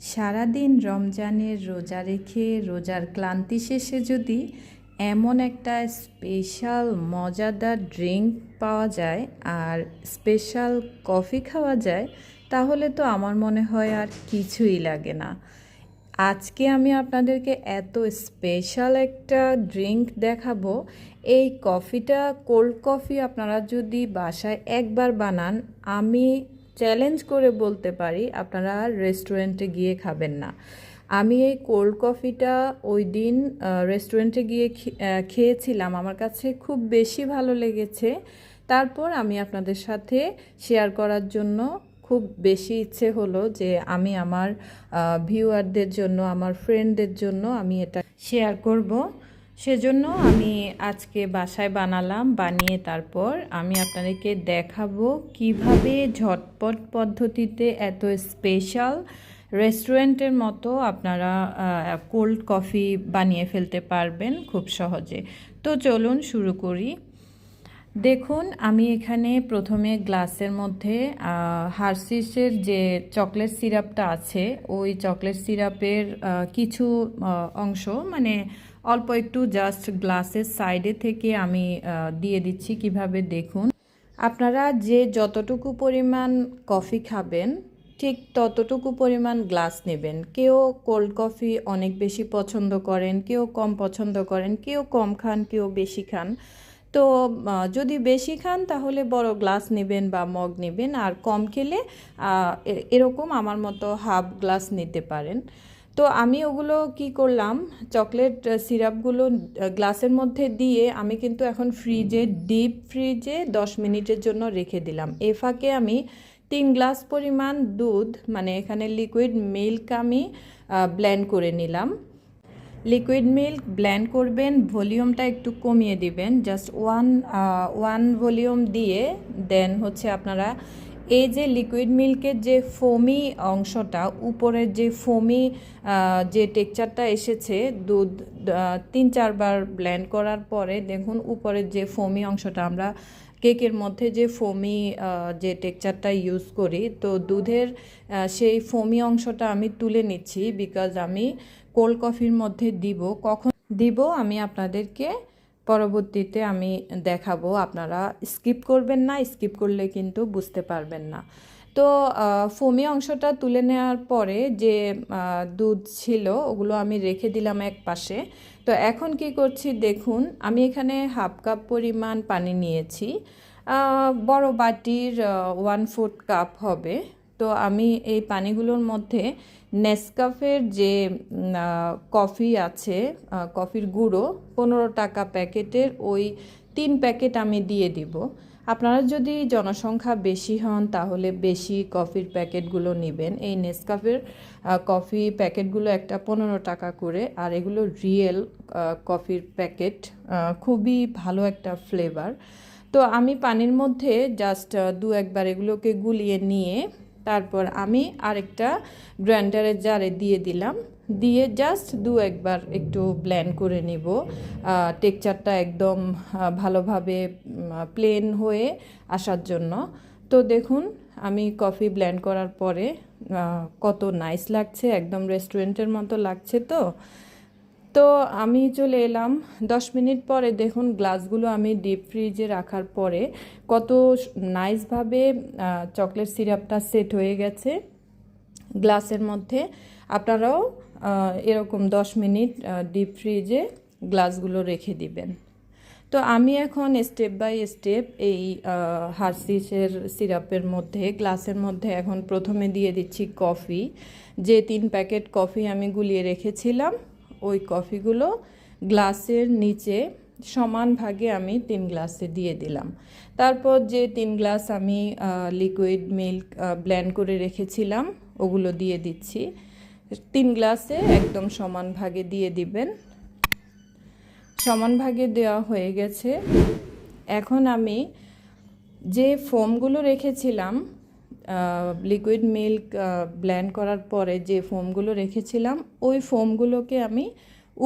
সারাদিন রমজানের রোজা রেখে রোজার ক্লান্তি শেষে যদি এমন একটা স্পেশাল মজাদার ড্রিঙ্ক পাওয়া যায় আর স্পেশাল কফি খাওয়া যায়, তাহলে তো আমার মনে হয় আর কিছুই লাগে না। আজকে আমি আপনাদেরকে এত স্পেশাল একটা ড্রিঙ্ক দেখাবো। এই কফিটা কোল্ড কফি আপনারা যদি বাসায় একবার বানান, আমি চ্যালেঞ্জ করে বলতে পারি, আপনারা রেস্টুরেন্টে গিয়ে খাবেন না। আমি এই কোল্ড কফিটা ওই দিন রেস্টুরেন্টে গিয়ে খেয়েছিলাম। আমার কাছে খুব বেশি ভালো লেগেছে। তারপর আমি আপনাদের সাথে শেয়ার করার জন্য খুব বেশি ইচ্ছে হলো যে আমি আমার ভিউয়ারদের জন্য, আমার ফ্রেন্ডদের জন্য আমি এটা শেয়ার করব। সেজন্য আমি আজকে বাসায় বানালাম, বানিয়ে তারপর আমি আপনাদেরকে দেখাবো কীভাবে ঝটপট পদ্ধতিতে এত স্পেশাল রেস্টুরেন্টের মতো আপনারা কোল্ড কফি বানিয়ে ফেলতে পারবেন খুব সহজে। তো চলুন শুরু করি। দেখুন, আমি এখানে প্রথমে গ্লাসের মধ্যে হার্সিসের যে চকলেট সিরাপটা আছে, ওই চকলেট সিরাপের কিছু অংশ মানে অল্প একটু জাস্ট গ্লাসের সাইডে থেকে আমি দিয়ে দিচ্ছি কীভাবে দেখুন। আপনারা যে যতটুকু পরিমাণ কফি খাবেন, ঠিক ততটুকু পরিমাণ গ্লাস নেবেন। কেউ কোল্ড কফি অনেক বেশি পছন্দ করেন, কেউ কম পছন্দ করেন, কেউ কম খান, কেউ বেশি খান। তো যদি বেশি খান তাহলে বড় গ্লাস নেবেন বা মগ নেবেন। আর কম খেলে এরকম আমার মতো হাফ গ্লাস নিতে পারেন। তো আমি ওগুলো কি করলাম, চকলেট সিরাপগুলো গ্লাসের মধ্যে দিয়ে আমি কিন্তু এখন ফ্রিজে, ডিপ ফ্রিজে দশ মিনিটের জন্য রেখে দিলাম। এ ফাঁকে আমি তিন গ্লাস পরিমাণ দুধ মানে এখানে লিকুইড মিল্ক আমি ব্ল্যান্ড করে নিলাম। লিকুইড মিল্ক ব্ল্যান্ড করবেন ভলিউমটা একটু কমিয়ে দিবেন জাস্ট ওয়ান ওয়ান ভলিউম দিয়ে দেন হচ্ছে আপনারা এই যে লিকুইড মিল্কের যে ফোমি অংশটা, উপরের যে ফোমি যে টেক্সচারটা এসেছে, দুধ তিন চারবার ব্ল্যান্ড করার পরে দেখুন উপরের যে ফোমি অংশটা, আমরা কেকের মধ্যে যে ফোমি যে টেক্সচারটা ইউজ করি, তো দুধের সেই ফোমি অংশটা আমি তুলে নিচ্ছি বিকজ আমি কোল্ড কফির মধ্যে দিব, কখন দিব আমি আপনাদেরকে পরবর্তীতে আমি দেখাবো। আপনারা স্কিপ করবেন না, স্কিপ করলে কিন্তু বুঝতে পারবেন না। তো ফোমি অংশটা তুলে নেওয়ার পরে যে দুধ ছিল ওগুলো আমি রেখে দিলাম এক পাশে। তো এখন কি করছি দেখুন, আমি এখানে হাফ কাপ পরিমাণ পানি নিয়েছি। বড় বাটির ওয়ান ফোর্থ কাপ হবে। তো আমি এই পানিগুলোর মধ্যে নেসকাফের যে কফি আছে কফির গুঁড়ো, পনেরো টাকা প্যাকেটের ওই তিন প্যাকেট আমি দিয়ে দিব। আপনারা যদি জনসংখ্যা বেশি হন, তাহলে বেশি কফির প্যাকেটগুলো নেবেন। এই নেসকাফের কফি প্যাকেটগুলো একটা পনেরো টাকা করে, আর এগুলো রিয়েল কফির প্যাকেট খুবই ভালো একটা ফ্লেভার। তো আমি পানির মধ্যে জাস্ট দু একবার এগুলোকে গুলিয়ে নিয়ে তারপর আমি আরেকটা গ্রাইন্ডারের জারে দিয়ে দিলাম। দিয়ে জাস্ট দু একবার একটু ব্ল্যান্ড করে নিব। টেক্সচারটা একদম ভালোভাবে প্লেন হয়ে আসার জন্য। তো দেখুন, আমি কফি ব্ল্যান্ড করার পরে কত নাইস লাগছে। একদম রেস্টুরেন্টের মতো লাগছে তো। তো আমি চলে এলাম। দশ মিনিট পরে দেখুন গ্লাসগুলো আমি ডিপ ফ্রিজে রাখার পরে কত নাইসভাবে চকলেট সিরাপটা সেট হয়ে গেছে গ্লাসের মধ্যে। আপনারাও এরকম দশ মিনিট ডিপ ফ্রিজে গ্লাসগুলো রেখে দিবেন। তো আমি এখন স্টেপ বাই স্টেপ এই হার্সিসের সিরাপের মধ্যে, গ্লাসের মধ্যে এখন প্রথমে দিয়ে দিচ্ছি কফি যে তিন প্যাকেট কফি আমি গুলিয়ে রেখেছিলাম ওই কফিগুলো গ্লাসের নিচে সমান ভাগে আমি তিন গ্লাসে দিয়ে দিলাম। তারপর যে তিন গ্লাস আমি লিকুইড মিল্ক ব্ল্যান্ড করে রেখেছিলাম, ওগুলো দিয়ে দিচ্ছি। তিন গ্লাসে একদম সমান ভাগে দিয়ে দিবেন। সমান ভাগে দেওয়া হয়ে গেছে। এখন আমি যে ফোমগুলো রেখেছিলাম লিকুইড মিল্ক ব্ল্যান্ড করার পরে যে ফোমগুলো রেখেছিলাম, ওই ফোমগুলোকে আমি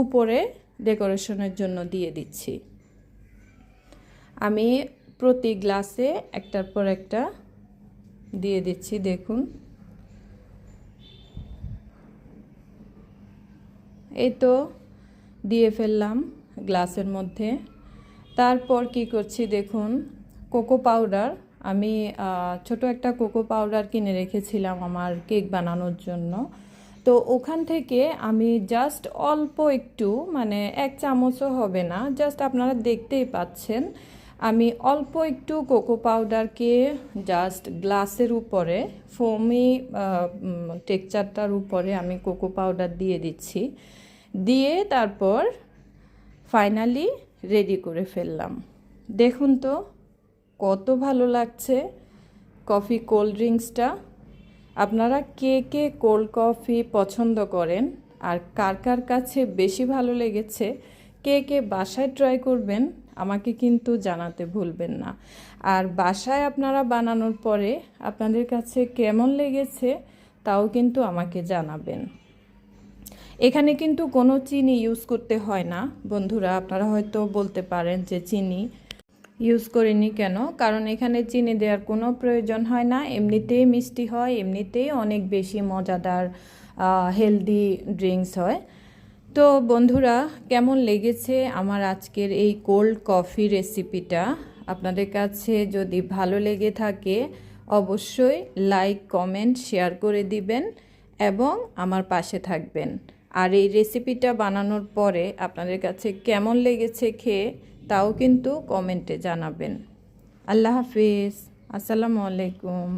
উপরে ডেকোরেশনের জন্য দিয়ে দিচ্ছি। আমি প্রতি গ্লাসে একটার পর একটা দিয়ে দিচ্ছি, দেখুন। এই তো দিয়ে ফেললাম গ্লাসের মধ্যে। তারপর কি করছি, দেখুন কোকো পাউডার আমি ছোট একটা কোকো পাউডার কিনে রেখেছিলাম আমার কেক বানানোর জন্য। তো ওখান থেকে আমি জাস্ট অল্প একটু মানে এক চামচও হবে না জাস্ট আপনারা দেখতেই পাচ্ছেন, আমি অল্প একটু কোকো পাউডারকে জাস্ট গ্লাসের উপরে ফোমি টেক্সচারটার উপরে আমি কোকো পাউডার দিয়ে দিচ্ছি। দিয়ে তারপর ফাইনালি রেডি করে ফেললাম। দেখুন তো কত ভালো লাগছে কফি কোল্ড ড্রিঙ্কসটা। আপনারা কে কে কোল্ড কফি পছন্দ করেন আর কার কার কাছে বেশি ভালো লেগেছে, কে কে বাসায় ট্রাই করবেন আমাকে কিন্তু জানাতে ভুলবেন না। আর বাসায় আপনারা বানানোর পরে আপনাদের কাছে কেমন লেগেছে তাও কিন্তু আমাকে জানাবেন। এখানে কিন্তু কোনো চিনি ইউজ করতে হয় না। বন্ধুরা, আপনারা হয়তো বলতে পারেন যে চিনি ইউজ করিনি কেন? কারণ এখানে চিনি দেওয়ার কোনো প্রয়োজন হয় না। এমনিতেই মিষ্টি হয়, এমনিতেই অনেক বেশি মজাদার হেলদি ড্রিঙ্কস হয়। তো বন্ধুরা, কেমন লেগেছে আমার আজকের এই কোল্ড কফি রেসিপিটা আপনাদের কাছে যদি ভালো লেগে থাকে, অবশ্যই লাইক কমেন্ট শেয়ার করে দিবেন এবং আমার পাশে থাকবেন। আর এই রেসিপিটা বানানোর পরে আপনাদের কাছে কেমন লেগেছে খেয়ে তাও কিন্তু কমেন্টে জানাবেন। আল্লাহ হাফিজ। আসসালামু আলাইকুম।